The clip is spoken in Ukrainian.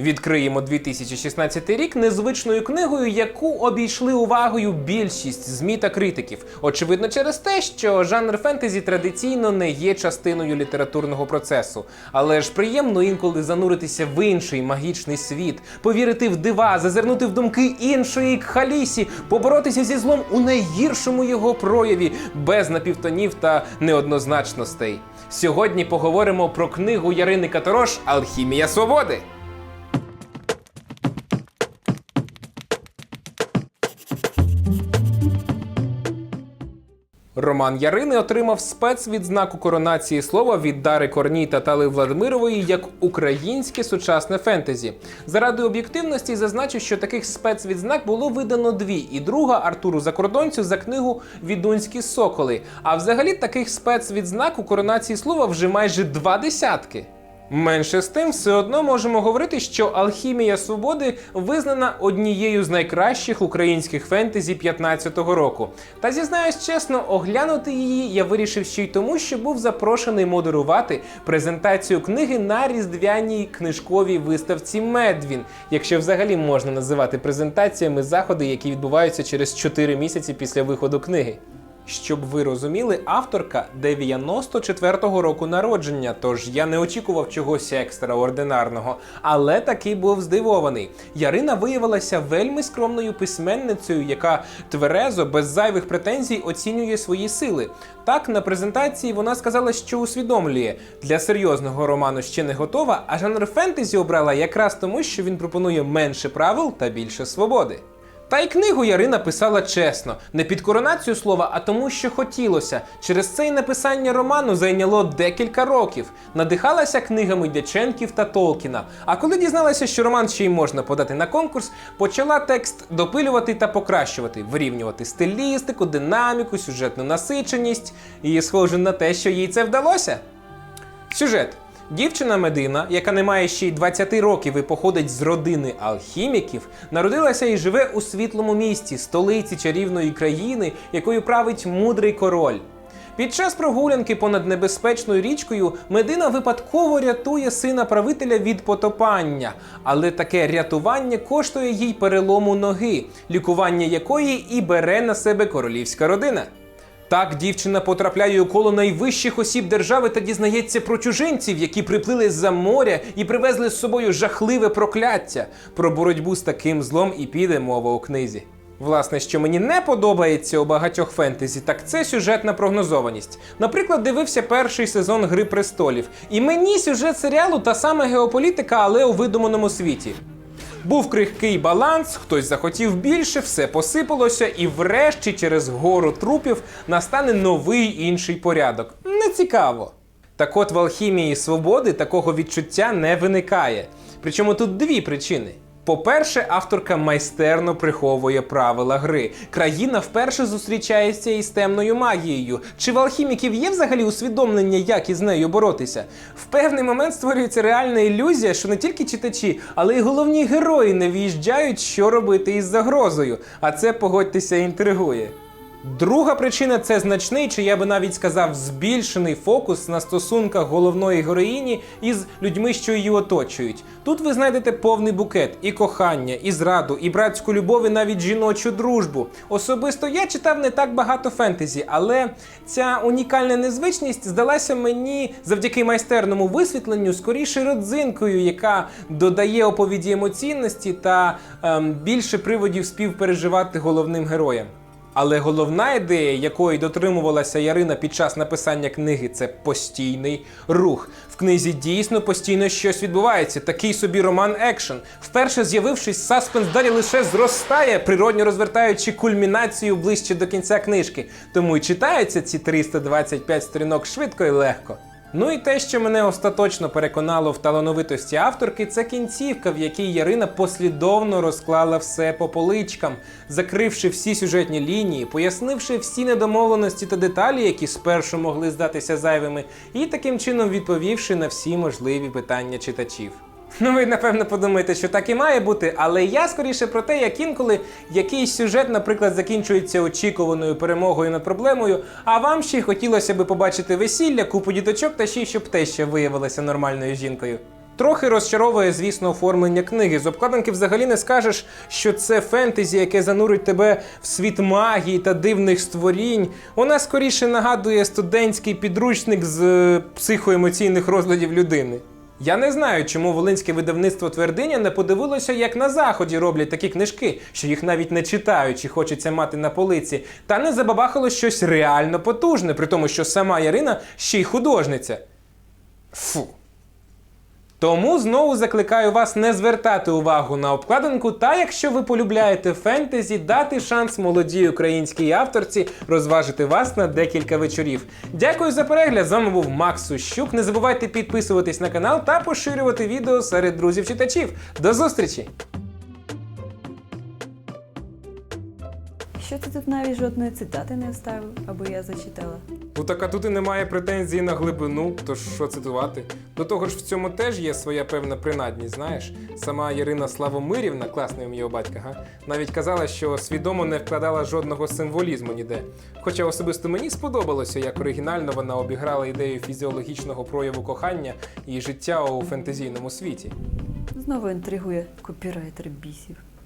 Відкриємо 2016 рік незвичною книгою, яку обійшли увагою більшість змі та критиків. Очевидно, через те, що жанр фентезі традиційно не є частиною літературного процесу. Але ж приємно інколи зануритися в інший магічний світ, повірити в дива, зазирнути в думки іншої кхалісі, поборотися зі злом у найгіршому його прояві, без напівтонів та неоднозначностей. Сьогодні поговоримо про книгу Ярини Каторош Алхімія свободи. Роман Ярини отримав спецвідзнаку коронації слова від Дари Корній та Тали Владимирової як українське сучасне фентезі. Заради об'єктивності зазначу, що таких спецвідзнак було видано дві, і друга Артуру Закордонцю за книгу Відунські соколи. А взагалі таких спецвідзнак у коронації слова вже майже два десятки. Менше з тим, все одно можемо говорити, що Алхімія свободи визнана однією з найкращих українських фентезі 15-го року. Та зізнаюсь чесно, оглянути її я вирішив ще й тому, що був запрошений модерувати презентацію книги на різдвяній книжковій виставці Медвін, якщо взагалі можна називати презентаціями заходи, які відбуваються через 4 місяці після виходу книги. Щоб ви розуміли, авторка 94-го року народження, тож я не очікував чогось екстраординарного, але таки був здивований. Ярина виявилася вельми скромною письменницею, яка тверезо, без зайвих претензій оцінює свої сили. Так, на презентації вона сказала, що усвідомлює для серйозного роману ще не готова, а жанр фентезі обрала якраз тому, що він пропонує менше правил та більше свободи. Та й книгу Ярина писала чесно, не під коронацію слова, а тому, що хотілося. Через це й написання роману зайняло декілька років. Надихалася книгами Дяченків та Толкіна. А коли дізналася, що роман ще й можна подати на конкурс, почала текст допилювати та покращувати, вирівнювати стилістику, динаміку, сюжетну насиченість. І схоже на те, що їй це вдалося. Сюжет. Дівчина Медина, яка не має ще й 20 років і походить з родини алхіміків, народилася і живе у світлому місті, столиці чарівної країни, якою править мудрий король. Під час прогулянки понад небезпечною річкою Медина випадково рятує сина правителя від потопання, але таке рятування коштує їй перелому ноги, лікування якої і бере на себе королівська родина. Так дівчина потрапляє у коло найвищих осіб держави та дізнається про чужинців, які приплили з-за моря і привезли з собою жахливе прокляття. Про боротьбу з таким злом і піде мова у книзі. Власне, що мені не подобається у багатьох фентезі, так це сюжетна прогнозованість. Наприклад, дивився перший сезон Гри престолів, і мені сюжет серіалу та сама геополітика, але у видуманому світі. Був крихкий баланс, хтось захотів більше, все посипалося, і врешті через гору трупів настане новий інший порядок. Не цікаво. Так от в алхімії свободи такого відчуття не виникає. Причому тут дві причини. По-перше, авторка майстерно приховує правила гри. Країна вперше зустрічається із темною магією. Чи в алхіміків є взагалі усвідомлення, як із нею боротися? В певний момент створюється реальна ілюзія, що не тільки читачі, але й головні герої не в'їжджають, що робити із загрозою. А це, погодьтеся, інтригує. Друга причина це значний, чи я би навіть сказав, збільшений фокус на стосунках головної героїні із людьми, що її оточують. Тут ви знайдете повний букет і кохання, і зраду, і братську любов, і навіть жіночу дружбу. Особисто я читав не так багато фентезі, але ця унікальна незвичність здалася мені завдяки майстерному висвітленню скоріше родзинкою, яка додає оповіді емоційності та ем, більше приводів співпереживати головним героям. Але головна ідея, якої дотримувалася Ярина під час написання книги, це постійний рух. В книзі дійсно постійно щось відбувається. Такий собі роман екшен. Вперше з'явившись, саспенс далі лише зростає, природньо розвертаючи кульмінацію ближче до кінця книжки. Тому і читаються ці 325 сторінок швидко і легко. Ну і те, що мене остаточно переконало в талановитості авторки, це кінцівка, в якій Ярина послідовно розклала все по поличкам, закривши всі сюжетні лінії, пояснивши всі недомовленості та деталі, які спершу могли здатися зайвими, і таким чином відповівши на всі можливі питання читачів. Ну, ви напевно подумаєте, що так і має бути, але я скоріше про те, як інколи якийсь сюжет, наприклад, закінчується очікуваною перемогою над проблемою, а вам ще й хотілося би побачити весілля, купу діточок та ще й щоб теща виявилася нормальною жінкою. Трохи розчаровує, звісно, оформлення книги. З обкладинки взагалі не скажеш, що це фентезі, яке занурить тебе в світ магії та дивних створінь. Вона скоріше нагадує студентський підручник з е, психоемоційних розладів людини. Я не знаю, чому волинське видавництво твердиня не подивилося, як на заході роблять такі книжки, що їх навіть не читають чи хочеться мати на полиці, та не забабахало щось реально потужне, при тому, що сама Ярина ще й художниця. Фу. Тому знову закликаю вас не звертати увагу на обкладинку, та якщо ви полюбляєте фентезі, дати шанс молодій українській авторці розважити вас на декілька вечорів. Дякую за перегляд. З вами був Макс Сущук. Не забувайте підписуватись на канал та поширювати відео серед друзів-читачів. До зустрічі! Що ти тут навіть жодної цитати не вставив, аби я зачитала? Ну так а тут і немає претензій на глибину, тож що цитувати. До того ж, в цьому теж є своя певна принадність, знаєш. Сама Ярина Славомирівна, класний у його батька, га, навіть казала, що свідомо не вкладала жодного символізму ніде. Хоча особисто мені сподобалося, як оригінально вона обіграла ідею фізіологічного прояву кохання і життя у фентезійному світі. Знову інтригує копірайтер бісів.